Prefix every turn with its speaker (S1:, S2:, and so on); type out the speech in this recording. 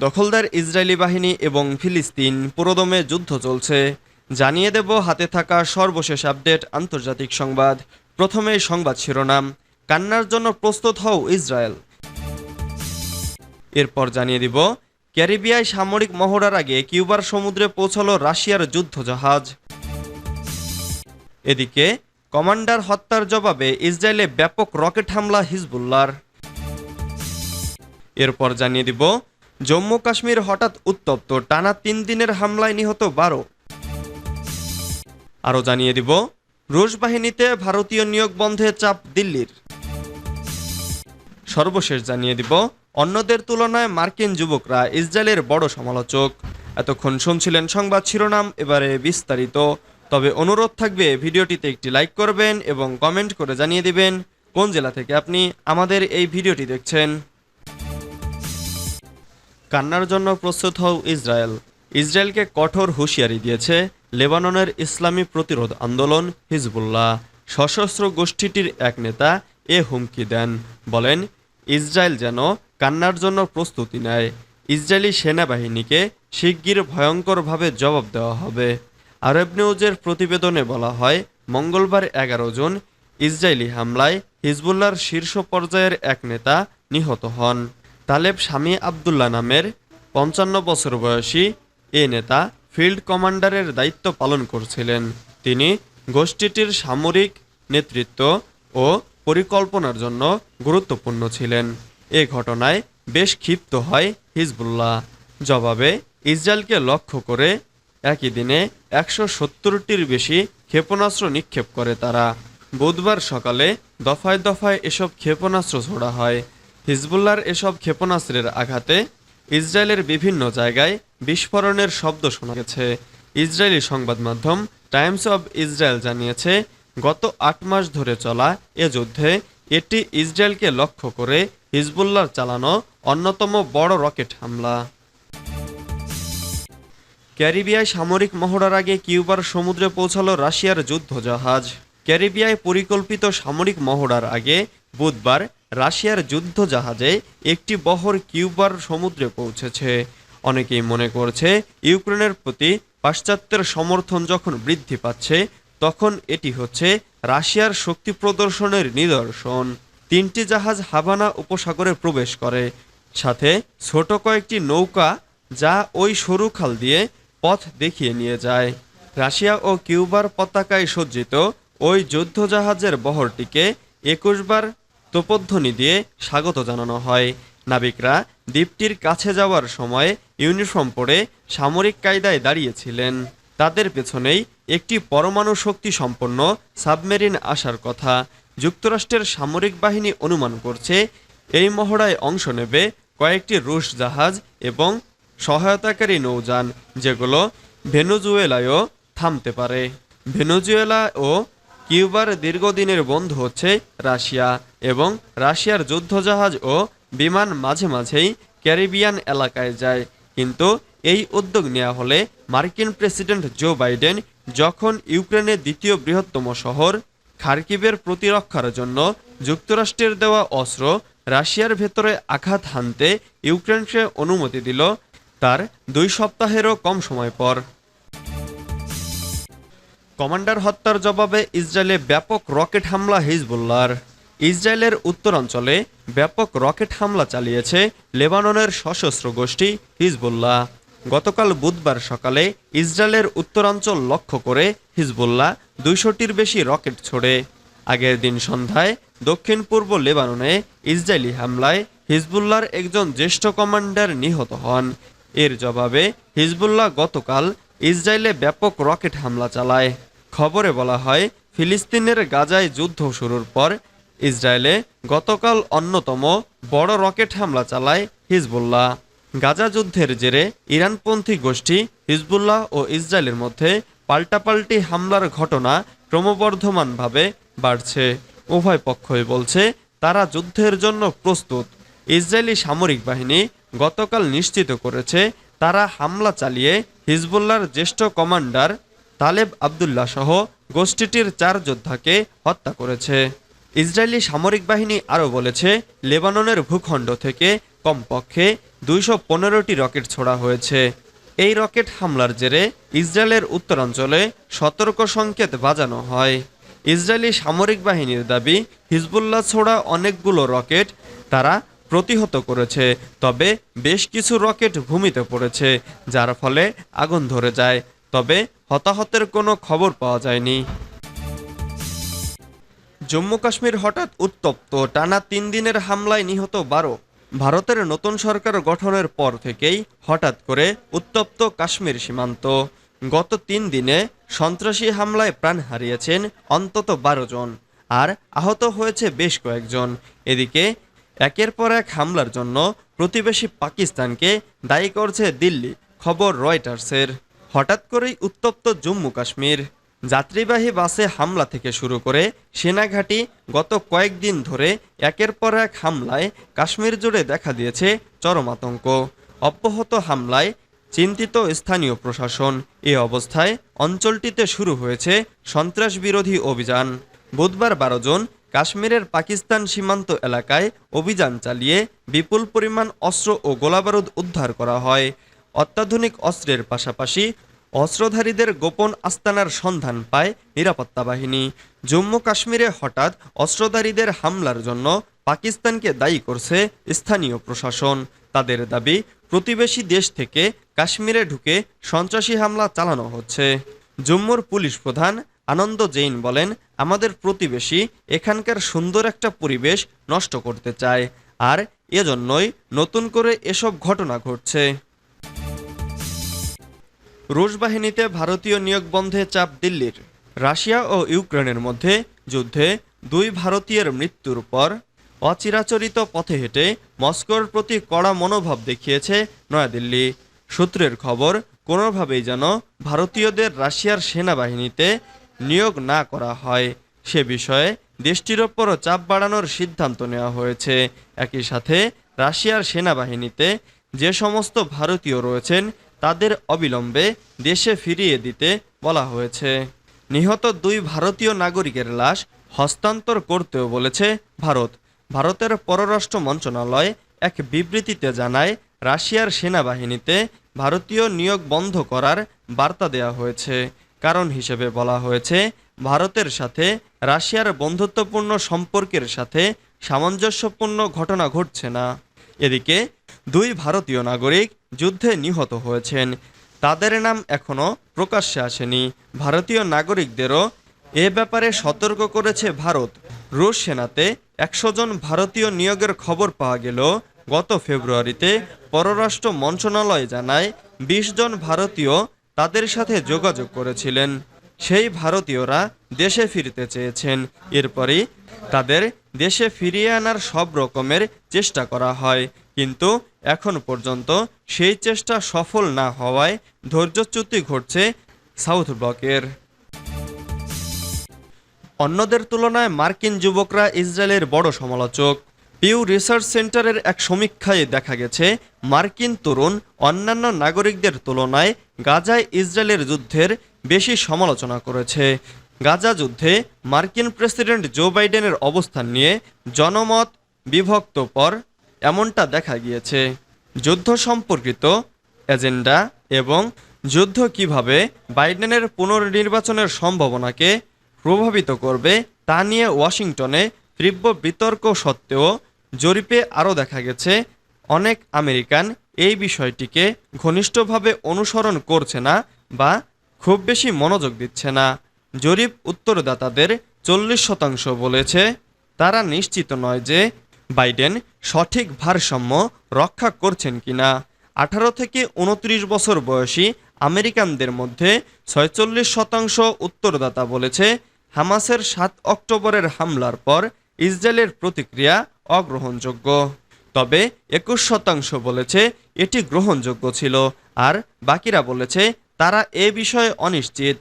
S1: দখলদার ইসরায়েলি বাহিনী এবং ফিলিস্তিন পুরোদমে যুদ্ধ চলছে। জানিয়ে দেব হাতে থাকা সর্বশেষ আপডেট আন্তর্জাতিক সংবাদ। প্রথমে সংবাদ শিরোনাম, কান্নার জন্য প্রস্তুত হও ইসরায়েল। এরপর জানিয়ে দিব, ক্যারিবিয়ায় সামরিক মহড়ার আগে কিউবার সমুদ্রে পৌঁছালো রাশিয়ার যুদ্ধজাহাজ। এদিকে, কমান্ডার হত্যার জবাবে ইসরায়েলে ব্যাপক রকেট হামলা হিজবুল্লার এরপর জানিয়ে দিব জম্মু কাশ্মীর হঠাৎ উত্তপ্ত, টানা তিন দিনের হামলায় নিহত বারো। আরও জানিয়ে দিব, রুশ বাহিনীতে ভারতীয় নিয়োগ বন্ধে চাপ দিল্লির। সর্বশেষ জানিয়ে দিব, অন্যদের তুলনায় মার্কিন যুবকরা ইসরায়েলের বড় সমালোচক। এতক্ষণ শুনছিলেন সংবাদ শিরোনাম, এবারে বিস্তারিত। তবে অনুরোধ থাকবে, ভিডিওটিতে একটি লাইক করবেন এবং কমেন্ট করে জানিয়ে দিবেন, কোন জেলা থেকে আপনি আমাদের এই ভিডিওটি দেখছেন। কান্নার জন্য প্রস্তুত হও ইসরায়েল। ইসরায়েলকে কঠোর হুঁশিয়ারি দিয়েছে লেবাননের ইসলামী প্রতিরোধ আন্দোলন হিজবুল্লাহ। সশস্ত্র গোষ্ঠীটির এক নেতা এ হুমকি দেন। বলেন, ইসরায়েল যেন কান্নার জন্য প্রস্তুতি নেয়। ইসরায়েলি সেনাবাহিনীকে শিগগির ভয়ঙ্করভাবে জবাব দেওয়া হবে। আরব নিউজের প্রতিবেদনে বলা হয়, মঙ্গলবার এগারো জুন ইসরায়েলি হামলায় হিজবুল্লার শীর্ষ পর্যায়ের এক নেতা নিহত হন। তালেব স্বামী আবদুল্লাহ নামের পঞ্চান্ন বছর বয়সী এ নেতা, ফিল্ড কমান্ডারের দায়িত্ব পালন করছিলেন। তিনি গোষ্ঠীটির সামরিক নেতৃত্ব ও পরিকল্পনার জন্য গুরুত্বপূর্ণ ছিলেন। এ ঘটনায় বেশ ক্ষিপ্ত হয় হিজবুল্লাহ। জবাবে, ইসরায়েলকে লক্ষ্য করে একই দিনে একশো সত্তরটির বেশি ক্ষেপণাস্ত্র নিক্ষেপ করে তারা। বুধবার সকালে দফায় দফায় এসব ক্ষেপণাস্ত্র ছোড়া হয়। হিজবুল্লার এসব ক্ষেপণাস্ত্রের আঘাতে ইসরায়েলের বিভিন্ন জায়গায় বিস্ফোরণের শব্দ শোনা গেছে। ইসরায়েলি সংবাদ মাধ্যম টাইমস অব ইসরায়েল জানিয়েছে, গত আট মাস ধরে চলা এ যুদ্ধে এটি ইসরায়েলকে লক্ষ্য করে হিজবুল্লার চালানো অন্যতম বড় রকেট হামলা। ক্যারিবিয়ায় সামরিক মহড়ার আগে কিউবার সমুদ্রে পৌঁছালো রাশিয়ার যুদ্ধজাহাজ। ক্যারিবিয়ায় পরিকল্পিত সামরিক মহড়ার আগে বুধবার রাশিয়ার যুদ্ধজাহাজে একটি বহর কিউবার সমুদ্রে পৌঁছেছে। অনেকেই মনে করছে ইউক্রেনের প্রতি পাশ্চাত্যের সমর্থন যখন বৃদ্ধি পাচ্ছে, তখন এটি হচ্ছে রাশিয়ার শক্তি প্রদর্শনের নিদর্শন। তিনটি জাহাজ হাবানা উপসাগরে প্রবেশ করে, সাথে ছোট কয়েকটি নৌকা যা ওই সরু খাল দিয়ে পথ দেখিয়ে নিয়ে যায়। রাশিয়া ও কিউবার পতাকায় সজ্জিত ওই যুদ্ধজাহাজের বহরটিকে একুশ বার তোপধ্বনি দিয়ে স্বাগত জানানো হয়। নাবিকরা দ্বীপটির কাছে যাওয়ার সময় ইউনিফর্ম পরে সামরিক কায়দায় দাঁড়িয়েছিলেন। তাদের পেছনেই একটি পরমাণু শক্তি সম্পন্ন সাবমেরিন আসার কথা। যুক্তরাষ্ট্রের সামরিক বাহিনী অনুমান করছে, এই মহড়ায় অংশ নেবে কয়েকটি রুশ জাহাজ এবং সহায়তাকারী নৌযান, যেগুলো ভেনুজুয়েলায়ও থামতে পারে। ভেনুজুয়েলা ও কিউবার দীর্ঘদিনের বন্ধু হচ্ছে রাশিয়া এবং রাশিয়ার যুদ্ধজাহাজ ও বিমান মাঝে মাঝেই ক্যারিবিয়ান এলাকায় যায়। কিন্তু এই উদ্যোগ নেওয়া হলে মার্কিন প্রেসিডেন্ট জো বাইডেন যখন ইউক্রেনের দ্বিতীয় বৃহত্তম শহর খার্কিবের প্রতিরক্ষার জন্য যুক্তরাষ্ট্রের দেওয়া অস্ত্র রাশিয়ার ভেতরে আঘাত হানতে ইউক্রেনকে অনুমতি দিল, তার দুই সপ্তাহেরও কম সময় পর। কমান্ডার হত্যার জবাবে ইসরায়েলে ব্যাপক রকেট হামলা হিজবুল্লার ইসরায়েলের উত্তরাঞ্চলে ব্যাপক রকেট হামলা চালিয়েছে লেবাননের সশস্ত্র গোষ্ঠী হিজবুল্লাহ। গতকাল বুধবার সকালে ইসরায়েলের উত্তরাঞ্চল লক্ষ্য করে হিজবুল্লাহ দুইশোটির বেশি রকেট ছোড়ে। আগের দিন সন্ধ্যায় দক্ষিণ পূর্ব লেবাননে ইসরায়েলি হামলায় হিজবুল্লাহর একজন জ্যেষ্ঠ কমান্ডার নিহত হন। এর জবাবে হিজবুল্লাহ গতকাল ইসরায়েলে ব্যাপক রকেট হামলা চালায়। খবরে বলা হয়, ফিলিস্তিনের গাজায় যুদ্ধ শুরুর পর ইসরায়েলে গতকাল অন্যতম বড় রকেট হামলা চালায় হিজবুল্লাহ। গাজা যুদ্ধের জেরে ইরানপন্থী গোষ্ঠী হিজবুল্লাহ ও ইসরায়েলের মধ্যে পাল্টাপাল্টি হামলার ঘটনা ক্রমবর্ধমানভাবে বাড়ছে। উভয় পক্ষই বলছে, তারা যুদ্ধের জন্য প্রস্তুত। ইসরায়েলি সামরিক বাহিনী গতকাল নিশ্চিত করেছে, তারা হামলা চালিয়ে হিজবুল্লাহর জ্যেষ্ঠ কমান্ডার তালেব আবদুল্লাহ সহ গোষ্ঠীটির চার যোদ্ধাকে হত্যা করেছে। ইসরায়েলি সামরিক বাহিনী আরও বলেছে, লেবাননের ভূখণ্ড থেকে কমপক্ষে দুইশো পনেরোটি রকেট ছোড়া হয়েছে। এই রকেট হামলার জেরে ইসরায়েলের উত্তরাঞ্চলে সতর্ক সংকেত বাজানো হয়। ইসরায়েলি সামরিক বাহিনীর দাবি, হিজবুল্লাহ ছোড়া অনেকগুলো রকেট তারা প্রতিহত করেছে, তবে বেশ কিছু রকেট ভূমিতে পড়েছে, যার ফলে আগুন ধরে যায়। তবে হতাহতের কোনো খবর পাওয়া যায়নি। জম্মু কাশ্মীর হঠাৎ উত্তপ্ত, টানা তিন দিনের হামলায় নিহত বারো। ভারতের নতুন সরকার গঠনের পর থেকেই হঠাৎ করে উত্তপ্ত কাশ্মীর সীমান্ত। গত তিন দিনে সন্ত্রাসী হামলায় প্রাণ হারিয়েছেন অন্তত বারো জন, আর আহত হয়েছে বেশ কয়েকজন। এদিকে একের পর এক হামলার জন্য প্রতিবেশী পাকিস্তানকে দায়ী করছে দিল্লি, খবর রয়টার্সের। হঠাৎ করেই উত্তপ্ত জম্মু কাশ্মীর। যাত্রীবাহী বাসে হামলা থেকে শুরু করে সেনাঘাঁটি গত কয়েকদিন ধরে একের পর এক হামলায় কাশ্মীর জুড়ে দেখা দিয়েছে চরম আতঙ্ক। অব্যাহত হামলায় চিন্তিত স্থানীয় প্রশাসন। এ অবস্থায় অঞ্চলটিতে শুরু হয়েছে সন্ত্রাস বিরোধী অভিযান। বুধবার বারো জন কাশ্মীরের পাকিস্তান সীমান্ত এলাকায় অভিযান চালিয়ে বিপুল পরিমাণ অস্ত্র ও গোলাবারুদ উদ্ধার করা হয়। অত্যাধুনিক অস্ত্রের পাশাপাশি অস্ত্রধারীদের গোপন আস্তানার সন্ধান পায় নিরাপত্তা বাহিনী। জম্মু কাশ্মীরে হঠাৎ অস্ত্রধারীদের হামলার জন্য পাকিস্তানকে দায়ী করছে স্থানীয় প্রশাসন। তাদের দাবি, প্রতিবেশী দেশ থেকে কাশ্মীরে ঢুকে সন্ত্রাসী হামলা চালানো হচ্ছে। জম্মুর পুলিশ প্রধান আনন্দ জৈন বলেন, আমাদের প্রতিবেশী এখানকার সুন্দর একটা পরিবেশ নষ্ট করতে চায়। আর এজন্যই নতুন করে এসব ঘটনা ঘটছে। রুশ বাহিনীতে ভারতীয় নিয়োগ বন্ধে চাপ দিল্লির। রাশিয়া ও ইউক্রেনের মধ্যে যুদ্ধে দুই ভারতীয়ের মৃত্যুর পর অচিরাচরিত পথে হেঁটে মস্কোর প্রতি কড়া মনোভাব দেখিয়েছে নয়াদিল্লি। সূত্রের খবর, কোনোভাবেই যেন ভারতীয়দের রাশিয়ার সেনাবাহিনীতে নিয়োগ না করা হয়। সে বিষয়ে দেশটির ওপরও চাপ বাড়ানোর সিদ্ধান্ত নেওয়া হয়েছে। একই সাথে রাশিয়ার সেনাবাহিনীতে যে সমস্ত ভারতীয় রয়েছেন তাদের অবিলম্বে দেশে ফিরিয়ে দিতে বলা হয়েছে। নিহত দুই ভারতীয় নাগরিকের লাশ হস্তান্তর করতেও বলেছে ভারত। ভারতের পররাষ্ট্র মন্ত্রণালয় এক বিবৃতিতে জানায়, রাশিয়ার সেনাবাহিনীতে ভারতীয় নিয়োগ বন্ধ করার বার্তা দেওয়া হয়েছে। কারণ হিসেবে বলা হয়েছে, ভারতের সাথে রাশিয়ার বন্ধুত্বপূর্ণ সম্পর্কের সাথে সামঞ্জস্যপূর্ণ ঘটনা ঘটছে না। এদিকে দুই ভারতীয় নাগরিক যুদ্ধে নিহত হয়েছেন। তাদের নাম এখনও প্রকাশ্যে আসেনি। ভারতীয় নাগরিকদেরও এ ব্যাপারে সতর্ক করেছে ভারত। রুশ সেনাতে একশো জন ভারতীয় নিয়োগের খবর পাওয়া গেল। গত ফেব্রুয়ারিতে পররাষ্ট্র মন্ত্রণালয় জানায়, বিশ জন ভারতীয় তাদের সাথে যোগাযোগ করেছিলেন। সেই ভারতীয়রা দেশে ফিরতে চেয়েছেন। এরপরই তাদের দেশে ফিরিয়ে আনার সব রকমের চেষ্টা করা হয়। কিন্তু এখন পর্যন্ত সেই চেষ্টা সফল না হওয়ায় ধৈর্যচ্যুতি ঘটছে সাউথ ব্লকের। অন্যদের তুলনায় মার্কিন যুবকরা ইসরায়েলের বড় সমালোচক। পিউ রিসার্চ সেন্টারের এক সমীক্ষায় দেখা গেছে, মার্কিন তরুণ অন্যান্য নাগরিকদের তুলনায় গাজায় ইসরায়েলের যুদ্ধের বেশি সমালোচনা করেছে। গাজা যুদ্ধে মার্কিন প্রেসিডেন্ট জো বাইডেনের অবস্থান নিয়ে জনমত বিভক্ত পর এমনটা দেখা গিয়েছে। যুদ্ধ সম্পর্কিত এজেন্ডা এবং যুদ্ধ কীভাবে বাইডেনের পুনর্নির্বাচনের সম্ভাবনাকে প্রভাবিত করবে তা নিয়ে ওয়াশিংটনে তীব্র বিতর্ক সত্ত্বেও জরিপে আরও দেখা গেছে, অনেক আমেরিকান এই বিষয়টিকে ঘনিষ্ঠভাবে অনুসরণ করছে না বা খুব বেশি মনোযোগ দিচ্ছে না। জরিপ উত্তরদাতাদের চল্লিশ শতাংশ বলেছে, তারা নিশ্চিত নয় যে বাইডেন সঠিক ভারসাম্য রক্ষা করছেন কিনা। আঠারো থেকে উনত্রিশ বছর বয়সী আমেরিকানদের মধ্যে ছয়চল্লিশ শতাংশ উত্তরদাতা বলেছে, হামাসের সাত অক্টোবরের হামলার পর ইসরায়েলের প্রতিক্রিয়া অগ্রহণযোগ্য। তবে একুশ শতাংশ বলেছে এটি গ্রহণযোগ্য ছিল, আর বাকিরা বলেছে তারা এ বিষয়ে অনিশ্চিত।